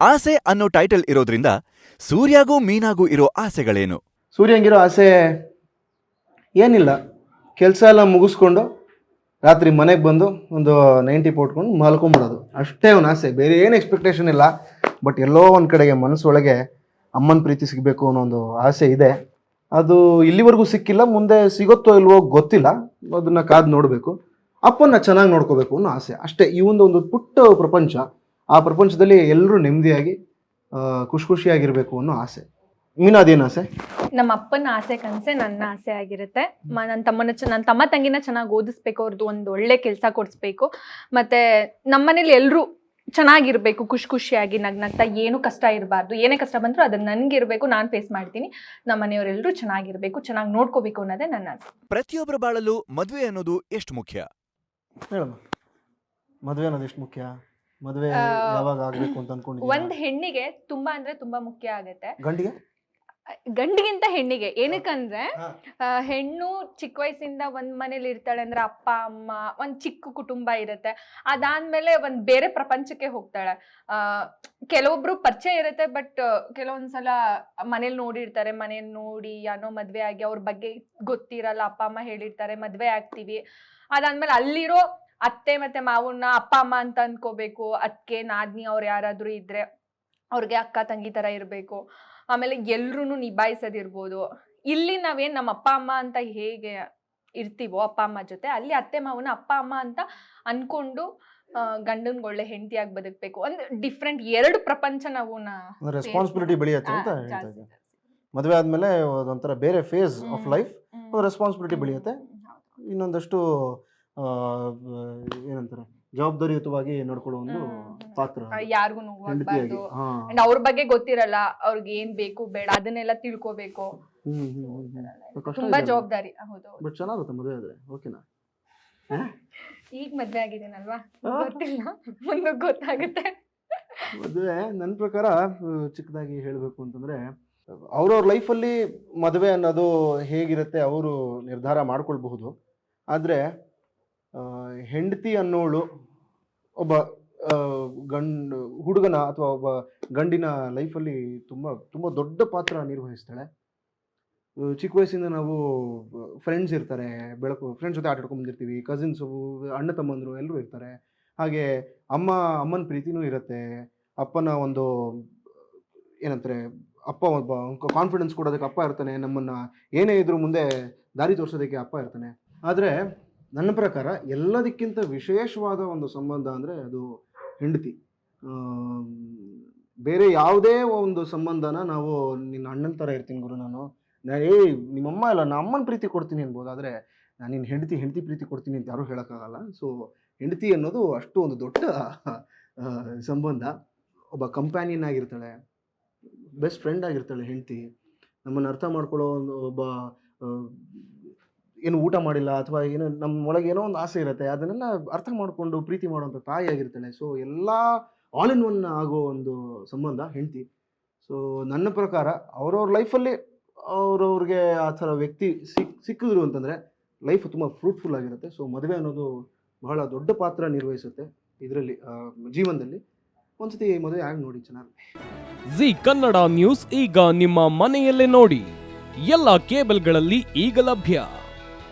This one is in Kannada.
ಆಸೆ ಅನ್ನೋ ಟೈಟಲ್ ಇರೋದ್ರಿಂದ ಸೂರ್ಯಾಗೂ ಮೀನಾಗೂ ಇರೋ ಆಸೆಗಳೇನು? ಸೂರ್ಯಂಗಿರೋ ಆಸೆ ಏನಿಲ್ಲ. ಕೆಲಸ ಎಲ್ಲ ಮುಗಿಸ್ಕೊಂಡು ರಾತ್ರಿ ಮನೆಗೆ ಬಂದು ಒಂದು ನೈಂಟಿ ಪೋಟ್ಕೊಂಡು ಮಲ್ಕೊಂಬಿಡೋದು ಅಷ್ಟೇ ಅವನ ಆಸೆ. ಬೇರೆ ಏನು ಎಕ್ಸ್ಪೆಕ್ಟೇಷನ್ ಇಲ್ಲ. ಬಟ್ ಎಲ್ಲೋ ಒಂದು ಕಡೆಗೆ ಮನಸ್ಸೊಳಗೆ ಅಮ್ಮನ ಪ್ರೀತಿ ಸಿಗಬೇಕು ಅನ್ನೋ ಒಂದು ಆಸೆ ಇದೆ. ಅದು ಇಲ್ಲಿವರೆಗೂ ಸಿಕ್ಕಿಲ್ಲ. ಮುಂದೆ ಸಿಗುತ್ತೋ ಇಲ್ವೋ ಗೊತ್ತಿಲ್ಲ. ಅದನ್ನು ಕಾದು ನೋಡಬೇಕು. ಅಪ್ಪನ್ನ ಚೆನ್ನಾಗಿ ನೋಡ್ಕೋಬೇಕು ಅನ್ನೋ ಆಸೆ. ಅಷ್ಟೇ. ಈ ಒಂದು ಒಂದು ಪುಟ್ಟ ಪ್ರಪಂಚ ಆ ಪ್ರಪಂಚದಲ್ಲಿ ಎಲ್ಲರೂ ನೆಮ್ಮದಿಯಾಗಿ ಖುಷಿ ಖುಷಿಯಾಗಿರ್ಬೇಕು ಅನ್ನೋ ಆಸೆ. ಮೀನಾದೇನು ಆಸೆ? ನಮ್ಮ ಅಪ್ಪನ ಆಸೆ ಕನಸೆ ನನ್ನ ಆಸೆ ಆಗಿರುತ್ತೆ. ಮ ನನ್ನ ತಮ್ಮನ ಚ ನನ್ನ ತಮ್ಮ ತಂಗಿನ ಚೆನ್ನಾಗಿ ಓದಿಸ್ಬೇಕು ಅವ್ರದ್ದು ಒಂದು ಒಳ್ಳೆ ಕೆಲಸ ಕೊಡಿಸ್ಬೇಕು. ಮತ್ತೆ ನಮ್ಮನೇಲಿ ಎಲ್ಲರೂ ಚೆನ್ನಾಗಿರ್ಬೇಕು ಖುಷಿ ಖುಷಿಯಾಗಿ ನಗ್ನಗ್ತಾ ಏನು ಕಷ್ಟ ಇರಬಾರ್ದು ಏನೇ ಕಷ್ಟ ಬಂದರೂ ಅದನ್ನ ನನಗಿರ್ಬೇಕು ನಾನು ಫೇಸ್ ಮಾಡ್ತೀನಿ. ನಮ್ಮ ಮನೆಯವರೆಲ್ಲರೂ ಚೆನ್ನಾಗಿರ್ಬೇಕು ಚೆನ್ನಾಗಿ ನೋಡ್ಕೋಬೇಕು ಅನ್ನೋದೇ ನನ್ನ ಆಸೆ. ಪ್ರತಿಯೊಬ್ಬರ ಬಾಳಲು ಮದುವೆ ಅನ್ನೋದು ಎಷ್ಟು ಮುಖ್ಯ? ಹೇಳಮ್ಮ. ಮದುವೆ ಅನ್ನೋದು ಎಷ್ಟು ಮುಖ್ಯ? ಮದುವೆ ಯಾವಾಗ ಆಗ್ಬೇಕು ಅಂತ ಒಂದ್ ಅನ್ಕೊಂಡಿದ್ದೀವಿ ಹೆಣ್ಣಿಗೆ ತುಂಬಾ ಅಂದ್ರೆ ತುಂಬಾ ಮುಖ್ಯ ಆಗತ್ತೆ. ಗಂಡಿಗೆ? ಗಂಡಿಗಿಂತ ಹೆಣ್ಣಿಗೆ. ಏನಕ್ಕಂದ್ರೆ ಹೆಣ್ಣು ಚಿಕ್ಕ ವಯಸ್ಸಿಂದ ಒಂದ್ ಮನೇಲಿ ಇರ್ತಾಳೆ ಅಂದ್ರೆ ಅಪ್ಪ ಅಮ್ಮ ಒಂದ್ ಚಿಕ್ಕ ಕುಟುಂಬ ಇರುತ್ತೆ. ಅದಾದ್ಮೇಲೆ ಒಂದ್ ಬೇರೆ ಪ್ರಪಂಚಕ್ಕೆ ಹೋಗ್ತಾಳೆ. ಆ ಕೆಲವೊಬ್ರು ಪರಿಚಯ ಇರುತ್ತೆ ಬಟ್ ಕೆಲವೊಂದ್ಸಲ ಮನೇಲಿ ನೋಡಿರ್ತಾರೆ. ಮನೇಲಿ ನೋಡಿ ಯಾನೋ ಮದ್ವೆ ಆಗಿ ಅವ್ರ ಬಗ್ಗೆ ಗೊತ್ತಿರಲ್ಲ. ಅಪ್ಪ ಅಮ್ಮ ಹೇಳಿರ್ತಾರೆ ಮದ್ವೆ ಆಗ್ತೀವಿ. ಅದಾದ್ಮೇಲೆ ಅಲ್ಲಿರೋ ಅತ್ತೆ ಮತ್ತೆ ಮಾವನ್ನ ಅಪ್ಪ ಅಮ್ಮ ಅಂತ ಅನ್ಕೋಬೇಕು. ಅದಕ್ಕೆ ನಾದ್ನಿ ಅವ್ರು ಯಾರಾದ್ರೂ ಇದ್ರೆ ಅವ್ರಿಗೆ ಅಕ್ಕ ತಂಗಿ ತರ ಇರಬೇಕು. ಆಮೇಲೆ ಎಲ್ರೂ ನಿಭಾಯಿಸೋದಿರ್ಬೋದು. ಇಲ್ಲಿ ನಾವೇನ್ ನಮ್ಮ ಅಪ್ಪ ಅಮ್ಮ ಅಂತ ಹೇಗೆ ಇರ್ತೀವೋ ಅಪ್ಪ ಅಮ್ಮ ಜೊತೆ ಅಲ್ಲಿ ಅತ್ತೆ ಮಾವನ ಅಪ್ಪ ಅಮ್ಮ ಅಂತ ಅನ್ಕೊಂಡು ಗಂಡನ್ ಒಳ್ಳೆ ಹೆಂಡತಿಯಾಗಿ ಬದುಕಬೇಕು. ಒಂದು ಡಿಫ್ರೆಂಟ್ ಎರಡು ಪ್ರಪಂಚ ನಾವು ರೆಸ್ಪಾನ್ಸಿಬಿಲಿಟಿ ಬೆಳೆಯುತ್ತೆ ಅಂತ ಹೇಳ್ತಾ ಇದ್ದೀನಿ. ಮದುವೆ ಆದ್ಮೇಲೆ ಅದೊಂಥರ ಬೇರೆ ಫೇಸ್ ಆಫ್ ಲೈಫ್ ರೆಸ್ಪಾನ್ಸಿಬಿಲಿಟಿ ಬೆಳೆಯುತ್ತೆ. ಇನ್ನೊಂದಷ್ಟು ಏನಂತಾರೆ ಜವಾಬ್ದಾರಿಯುತವಾಗಿ ನಡ್ಕೊಳ್ಳೋ ಒಂದು ಪಾತ್ರ. ಯಾರಿಗೂ ಹಾ. ಅಂಡ್ ಅವ್ರ ಬಗ್ಗೆ ಗೊತ್ತಿರಲ್ಲ ಅವ್ರಿಗೆ ಏನ್ ಬೇಕು ಬೇಡ ಅದನ್ನೆಲ್ಲ ತಿಳ್ಕೋಬೇಕು. ಹ್ಮ್ ಹ್ಮ್ ಹ್ಮ್ ಹ್ಮ್. ಕಷ್ಟ ತುಂಬಾ ಇದೆ ಜವಾಬ್ದಾರಿ. ಹೌದು ಬಟ್ ಚೆನ್ನಾಗುತ್ತೆ ಮದುವೆ ಆದ್ರೆ ಓಕೆನಾ ಈಗ ಮದ್ವೆ ಆಗಿದ್ದೀನಲ್ವಾ ಗೊತ್ತಿಲ್ಲ. ಮುಂದೆ ಗೊತ್ತಾಗುತ್ತೆ. ಮದುವೆ ನನ್ನ ಪ್ರಕಾರ ಚಿಕ್ಕದಾಗಿ ಹೇಳಬೇಕು ಅಂತಂದ್ರೆ ಅವ್ರವ್ರ ಲೈಫಲ್ಲಿ ಮದುವೆ ಅನ್ನೋದು ಹೇಗಿರುತ್ತೆ ಅವರು ನಿರ್ಧಾರ ಮಾಡ್ಕೊಳ್ಬಹುದು. ಆದರೆ ಹೆಂಡತಿ ಅನ್ನೋಳು ಒಬ್ಬ ಗಂಡ, ಹುಡುಗನ ಅಥವಾ ಒಬ್ಬ ಗಂಡಿನ ಲೈಫಲ್ಲಿ ತುಂಬ ತುಂಬ ದೊಡ್ಡ ಪಾತ್ರ ನಿರ್ವಹಿಸ್ತಾಳೆ. ಚಿಕ್ಕ ವಯಸ್ಸಿಂದ ನಾವು ಫ್ರೆಂಡ್ಸ್ ಇರ್ತಾರೆ, ಬೆಳಕು ಫ್ರೆಂಡ್ಸ್ ಜೊತೆ ಆಟ ಆಡ್ಕೊಂಡ್ ಬಂದಿರ್ತೀವಿ ಕಸಿನ್ಸು ಅಣ್ಣ ತಮ್ಮಂದರು ಎಲ್ಲರೂ ಇರ್ತಾರೆ. ಹಾಗೆ ಅಮ್ಮ, ಅಮ್ಮನ ಪ್ರೀತಿನೂ ಇರುತ್ತೆ. ಅಪ್ಪನ ಒಂದು ಏನಂತಾರೆ, ಅಪ್ಪ ಒಬ್ಬ ಕಾನ್ಫಿಡೆನ್ಸ್ ಕೊಡೋದಕ್ಕೆ ಅಪ್ಪ ಇರ್ತಾನೆ, ನಮ್ಮನ್ನು ಏನೇ ಇದ್ರೂ ಮುಂದೆ ದಾರಿ ತೋರಿಸೋದಕ್ಕೆ ಅಪ್ಪ ಇರ್ತಾನೆ. ಆದರೆ ನನ್ನ ಪ್ರಕಾರ ಎಲ್ಲದಕ್ಕಿಂತ ವಿಶೇಷವಾದ ಒಂದು ಸಂಬಂಧ ಅಂದರೆ ಅದು ಹೆಂಡತಿ. ಬೇರೆ ಯಾವುದೇ ಒಂದು ಸಂಬಂಧನ ನಾವು ನಿನ್ನ ಅಣ್ಣನ ಥರ ಇರ್ತೀನಿ ಗುರು ನಾನು. ನಾ, ಏ, ನಿಮ್ಮಮ್ಮ ಇಲ್ಲ ನಾ ಅಮ್ಮನ ಪ್ರೀತಿ ಕೊಡ್ತೀನಿ ಅನ್ಬೋದು, ಆದರೆ ನಾನು ನಿನ್ನ ಹೆಂಡತಿ ಹೆಂಡತಿ ಪ್ರೀತಿ ಕೊಡ್ತೀನಿ ಅಂತ ಯಾರೂ ಹೇಳೋಕ್ಕಾಗಲ್ಲ. ಸೊ ಹೆಂಡತಿ ಅನ್ನೋದು ಅಷ್ಟು ಒಂದು ದೊಡ್ಡ ಸಂಬಂಧ. ಒಬ್ಬ ಕಂಪ್ಯಾನಿಯನ್ ಆಗಿರ್ತಾಳೆ ಬೆಸ್ಟ್ ಫ್ರೆಂಡ್ ಆಗಿರ್ತಾಳೆ ಹೆಂಡತಿ. ನಮ್ಮನ್ನು ಅರ್ಥ ಮಾಡ್ಕೊಳ್ಳೋ ಒಂದು ಒಬ್ಬ ಏನು ಊಟ ಮಾಡಿಲ್ಲ ಅಥವಾ ಏನು ನಮ್ಮ ಒಳಗೆ ಏನೋ ಒಂದು ಆಸೆ ಇರುತ್ತೆ, ಅದನ್ನೆಲ್ಲ ಅರ್ಥ ಮಾಡಿಕೊಂಡು ಪ್ರೀತಿ ಮಾಡುವಂಥ ತಾಯಿ ಆಗಿರ್ತಾಳೆ. ಸೊ ಎಲ್ಲ ಆಲ್ ಇನ್ ಒನ್ ಆಗೋ ಒಂದು ಸಂಬಂಧ ಹೆಂಡತಿ. ಸೊ ನನ್ನ ಪ್ರಕಾರ ಅವ್ರವ್ರ ಲೈಫಲ್ಲಿ ಅವ್ರವ್ರಿಗೆ ಆ ಥರ ವ್ಯಕ್ತಿ ಸಿಕ್, ಸಿಕ್ಕಿದ್ರು ಅಂತಂದರೆ ಲೈಫ್ ತುಂಬ ಫ್ರೂಟ್ಫುಲ್ ಆಗಿರುತ್ತೆ. ಸೊ ಮದುವೆ ಅನ್ನೋದು ಬಹಳ ದೊಡ್ಡ ಪಾತ್ರ ನಿರ್ವಹಿಸುತ್ತೆ ಇದರಲ್ಲಿ ಜೀವನದಲ್ಲಿ. ಒಂದ್ಸತಿ ಮದುವೆ ಆಗಿ ನೋಡಿ ಚೆನ್ನಾಗಿ. ಜಿ ಕನ್ನಡ ನ್ಯೂಸ್ ಈಗ ನಿಮ್ಮ ಮನೆಯಲ್ಲೇ ನೋಡಿ. ಎಲ್ಲ ಕೇಬಲ್ಗಳಲ್ಲಿ ಈಗ ಲಭ್ಯ.